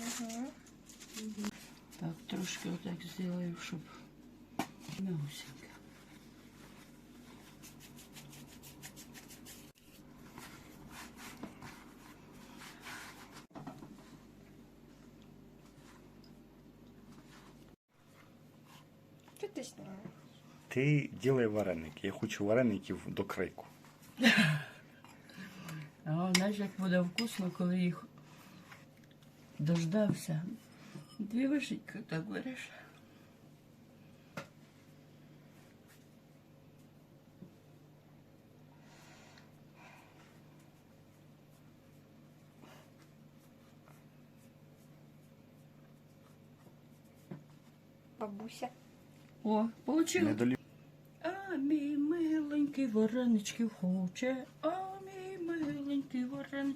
Угу. Так, трошки отак зроблю, щоб мягусенько. Що ти знімаєш? Ти ділай вареники. Я хочу вареників до крику. А знаєш, як буде вкусно, коли їх дождався. Дві вишеньки так береш. Бабуся. О, получилось. Не долі... А мій миленький вареничків хоче, а мій миленький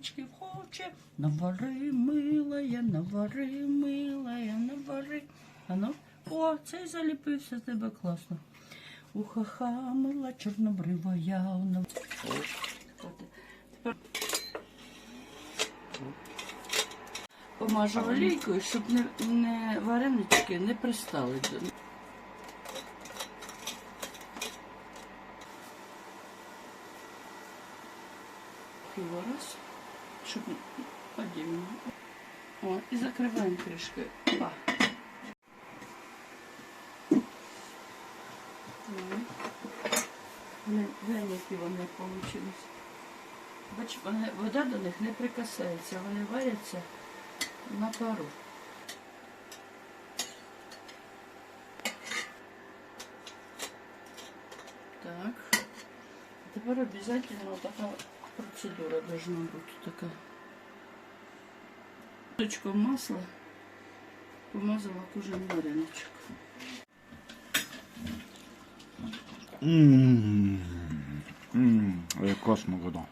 вареничків хоче. Навари, милая, навари, милая, навари. Ану, о, цей заліпився з тебе класно. Ухаха, мила чорнобрива явно. Тепер помажу олійкою, щоб не, не варенички не пристали до раз, щоб подібно. О, і закриваємо кришки. Опа. Глянь, які вони вийшли. Бач, вода до них не прикасається, вони варяться на пару. Так. Тепер обов'язково така процедура должна быть такая. Точком масла помазала кожен вареничок. Ммм. Ммм. классно, вода.